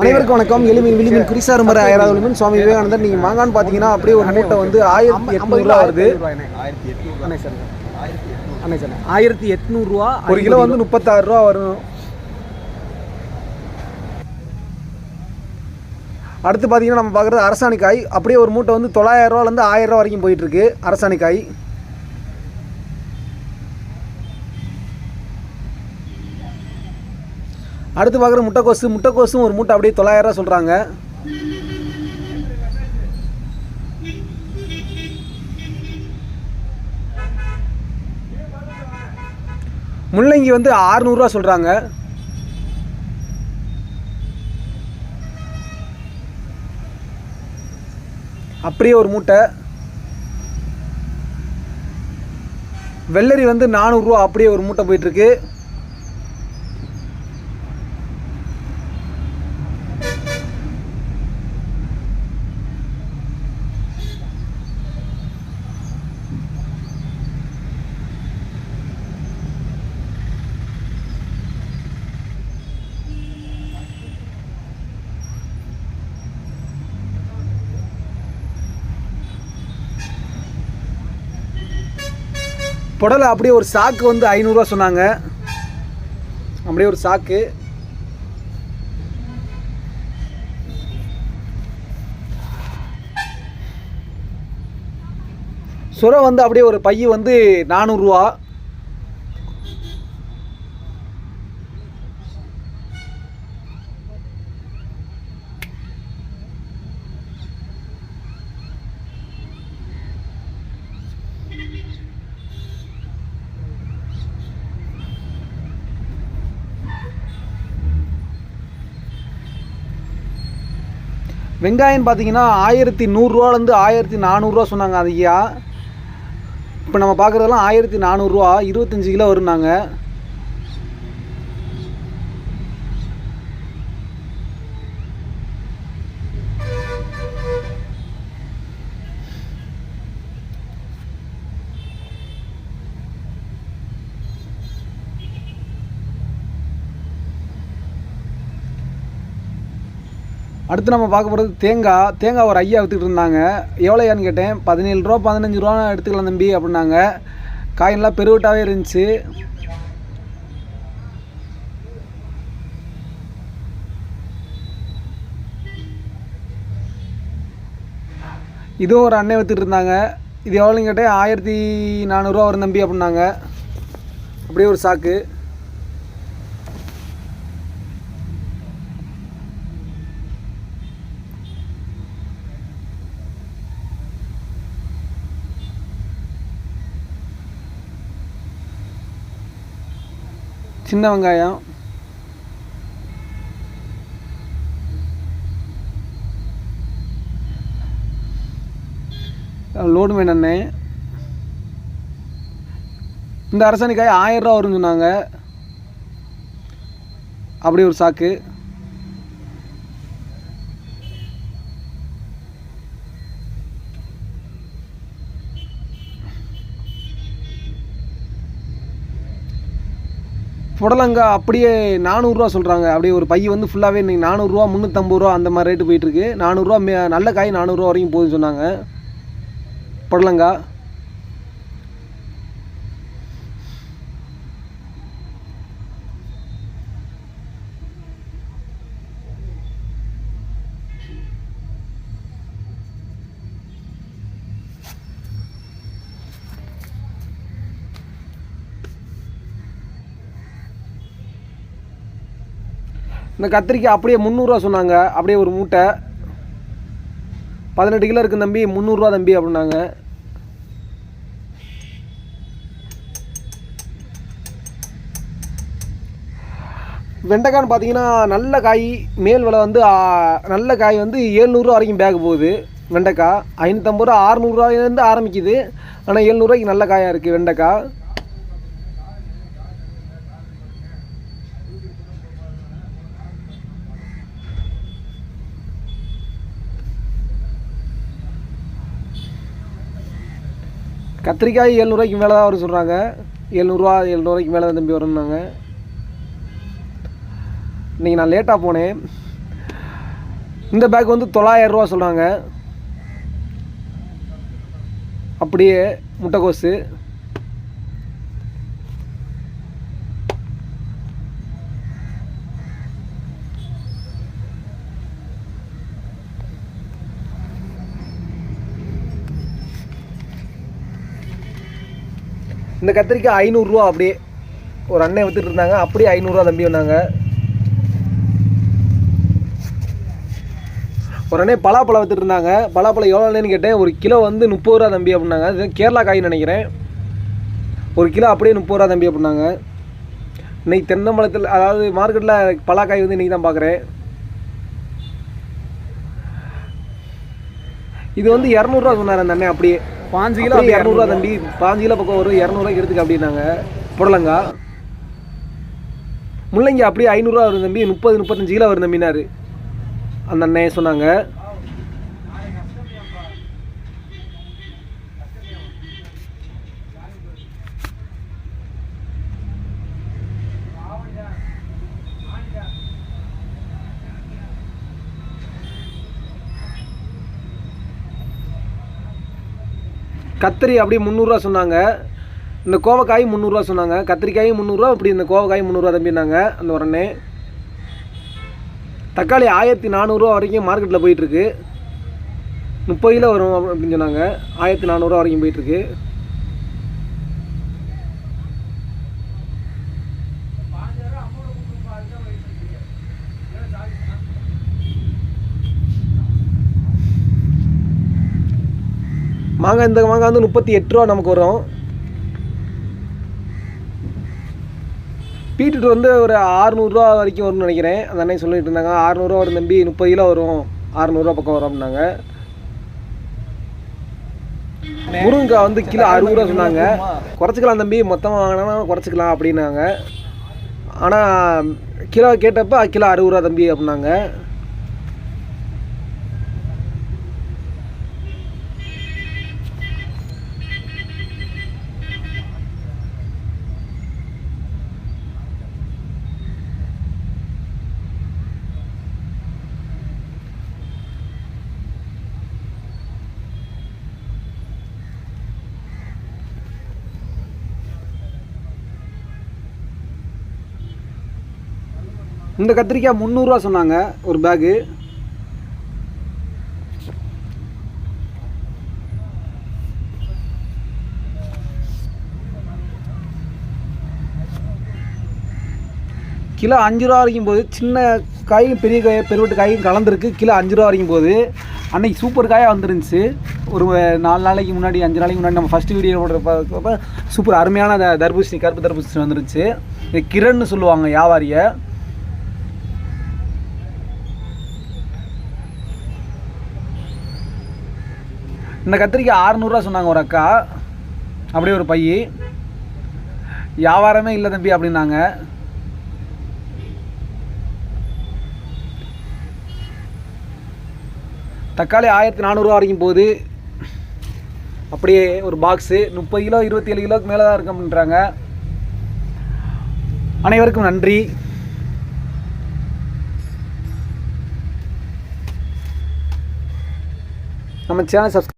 அனைவருக்கும் வணக்கம். எளிமின் விளிமின் குறிசார் மர ஆயிரம் விளிமின் சுவாமி விவேகானந்தர். நீங்கள் மாங்கான்னு பார்த்தீங்கன்னா அப்படியே ஒரு மூட்டை வந்து ஆயிரத்தி எட்நூறுரூவா வருது சார். அண்ணே சார். ஆயிரத்தி எட்நூறுரூவா ஒரு கிலோ வந்து முப்பத்தாறு ரூபா வரும். அடுத்து பார்த்தீங்கன்னா நம்ம பார்க்குறது அரசாணிக்காய். அப்படியே ஒரு மூட்டை வந்து தொள்ளாயிரம் ரூபாலேருந்து ஆயிரம் ரூபா வரைக்கும் போயிட்டுருக்கு அரசாணிக்காய். அடுத்து பார்க்குற முட்டைக்கோசு முட்டைக்கோசும் ஒரு மூட்டை அப்படியே தொள்ளாயிரம் சொல்கிறாங்க முள்ளங்கி வந்து ஆறுநூறுவா சொல்கிறாங்க அப்படியே ஒரு மூட்டை. வெள்ளரி வந்து நானூறுரூவா அப்படியே ஒரு மூட்டை போயிட்டுருக்கு புடலை அப்படியே ஒரு சாக்கு வந்து ஐநூறுரூவா சொன்னாங்க. அப்படியே ஒரு சாக்கு. சுரை வந்து அப்படியே ஒரு பைய வந்து நானூறுரூவா வெங்காயம் பார்த்தீங்கன்னா ஆயிரத்தி நூறுரூவாலேருந்து ஆயிரத்தி நானூறுரூவா சொன்னாங்க அது ஐயா. இப்போ நம்ம பார்க்குறதெல்லாம் ஆயிரத்தி நானூறுரூவா இருபத்தஞ்சி கிலோ வரும்னாங்க. அடுத்து நம்ம பார்க்க போகிறது தேங்காய் தேங்காய் ஒரு ஐயா விற்றுக்கிட்டு இருந்தாங்க. எவ்வளோயான்னு கேட்டேன். பதினேழு ரூபா பதினஞ்சு ரூபா எடுத்துக்கலாம் தம்பி அப்படின்னாங்க. காயின்லாம் பெருவிட்டாவே இருந்துச்சு. இதுவும் ஒரு அண்ணன் விற்றுட்டு இருந்தாங்க. இது எவ்வளோன்னு கேட்டேன். ஆயிரத்தி நானூறுரூவா வரும் தம்பி அப்படின்னாங்க. அப்படியே ஒரு சாக்கு. சின்ன வெங்காயம். லோடு மேன் அண்ணே இந்த அரசாணிக்காய் ஆயிரம் ரூபா வரும்னு சொன்னாங்க. அப்படி ஒரு சாக்கு. புடலங்காய் அப்படியே நானூறுரூவா சொல்கிறாங்க அப்படியே ஒரு பை வந்து ஃபுல்லாகவே இன்றைக்கி நானூறுரூவா முந்நூற்றம்பது ரூபா அந்த மாதிரி ரேட்டு போயிட்டுருக்கு நானூறுரூவா மே நல்ல காய் நானூறுரூவா வரைக்கும் போகுதுன்னு சொன்னாங்க. புடலங்காய் இந்த கத்திரிக்காய் அப்படியே முந்நூறுரூவா சொன்னாங்க. அப்படியே ஒரு மூட்டை. பதினெட்டு கிலோ இருக்குது தம்பி முந்நூறுரூவா தம்பி அப்படின்னாங்க. வெண்டைக்கான்னு பார்த்தீங்கன்னா நல்ல காய் மேல் விலை வந்து நல்ல காய் வந்து ஏழ்நூறுரூவா வரைக்கும் பேக் போகுது. வெண்டைக்காய் ஐநூற்றம்பது ரூபா அறுநூறுவாயிலேருந்து ஆரம்பிக்குது. ஆனால் ஏழ்நூறுவாய்க்கு நல்ல காயாக இருக்குது வெண்டைக்காய். கத்திரிக்காய் எழுநூறுவாய்க்கு மேலே தான் வரும் சொல்கிறாங்க எழுநூறுவா எழுநூறுவாய்க்கு மேலே தான் தம்பி வரும்னாங்க. இன்றைக்கி நான் லேட்டாக போனேன். இந்த பேக் வந்து தொள்ளாயிரம் ரூபா சொல்கிறாங்க அப்படியே முட்டைக்கோஸு இந்த கத்திரிக்காய் ஐநூறுரூவா அப்படியே ஒரு அண்ணன் வித்துட்டு இருந்தாங்க. அப்படியே ஐநூறுரூவா தம்பி வந்தாங்க. ஒரு அண்ணே பலாப்பழம் வித்துட்டு இருந்தாங்க. பலாப்பழம் எவ்வளோன்னு கேட்டேன். ஒரு கிலோ வந்து முப்பது ரூபா தம்பி அப்படின்னாங்க. அது கேரளா காய் நினைக்கிறேன். ஒரு கிலோ அப்படியே முப்பது ரூபா தம்பி அப்படின்னாங்க. இன்றைக்கி தென்னம்பழத்தில் அதாவது மார்க்கெட்டில் பலாக்காய் வந்து இன்றைக்கி தான் பார்க்குறேன் இது வந்து இரநூறுவா சொன்னார் அந்த அண்ணன் அப்படியே. பாஞ்சு கிலோ இரநூறுவா தம்பி பாஞ்சு கிலோ பக்கம் வரும். இரநூறுவாய்க்கு எடுத்துக்க அப்படின்னாங்க. புடலங்கா. முள்ளங்கி அப்படியே ஐநூறுரூவா வரும் தம்பி. முப்பது முப்பத்தஞ்சு கிலோ வரும் தம்பினாரு அந்த அண்ணன் சொன்னாங்க. கத்திரி அப்படியே முந்நூறுரூவா சொன்னாங்க. இந்த கோவக்காய் முந்நூறுரூவா சொன்னாங்க. கத்திரிக்காயும் முந்நூறுரூவா அப்படி இந்த கோவக்காய் முந்நூறுரூவா தம்பினாங்க அந்த உடனே. தக்காளி ஆயிரத்தி நானூறுரூவா வரைக்கும் மார்க்கெட்டில் போயிட்டுருக்கு முப்பது கிலோ வரும் அப்படின்னு சொன்னாங்க. ஆயிரத்தி நானூறுரூவா வரைக்கும் போயிட்டுருக்கு மாங்காய் இந்த மாங்காய் வந்து முப்பத்தி எட்டு ரூபா நமக்கு வரும். பீட்ரூட் வந்து ஒரு ஆறுநூறுவா வரைக்கும் வரும்னு நினைக்கிறேன். அந்த அண்ணன் சொல்லிட்டு இருந்தாங்க ஆறுநூறுவா வரும் தம்பி முப்பது கிலோ வரும். ஆறுநூறுவா பக்கம் வரும் அப்படின்னாங்க. முருங்கைக்காய் வந்து கிலோ அறுபது ரூபா சொன்னாங்க. குறைச்சிக்கலாம் தம்பி மொத்தமாக வாங்கினா குறைச்சிக்கலாம் அப்படின்னாங்க. ஆனால் கிலோ கேட்டப்போ கிலோ அறுபது ரூபா தம்பி அப்படின்னாங்க. இந்த கத்திரிக்காய் முந்நூறுரூவா சொன்னாங்க ஒரு பேகு கிலோ அஞ்சு ரூபா வரைக்கும் போது சின்ன காயும் பெரிய காய் பெருவட்டு காயும் கலந்துருக்கு. கிலோ அஞ்சு ரூபா வரைக்கும் போது அன்னைக்கு சூப்பர் காயாக வந்துருந்துச்சு. ஒரு நாலு நாளைக்கு முன்னாடி அஞ்சு நாளைக்கு முன்னாடி நம்ம ஃபஸ்ட்டு வீடியோ போடுறப்ப சூப்பர் அருமையான த- தர்பூசணி கருப்பு தர்பூசணி வந்துருச்சு இது கிரண்னு சொல்லுவாங்க வியாபாரியை. இந்த கத்திரிக்காய் ஆறுநூறுவா சொன்னாங்க ஒரு அக்கா. அப்படியே ஒரு பைய. வியாபாரமே இல்லை தம்பி அப்படின்னாங்க. தக்காளி ஆயிரத்தி நானூறுரூவா வரைக்கும் போகுது. அப்படியே ஒரு பாக்ஸு முப்பது கிலோ இருபத்தி ஏழு கிலோக்கு மேலே தான் இருக்கு அப்படின்றாங்க. அனைவருக்கும் நன்றி. நம்ம சேனல் சப்ஸ்கிரைப்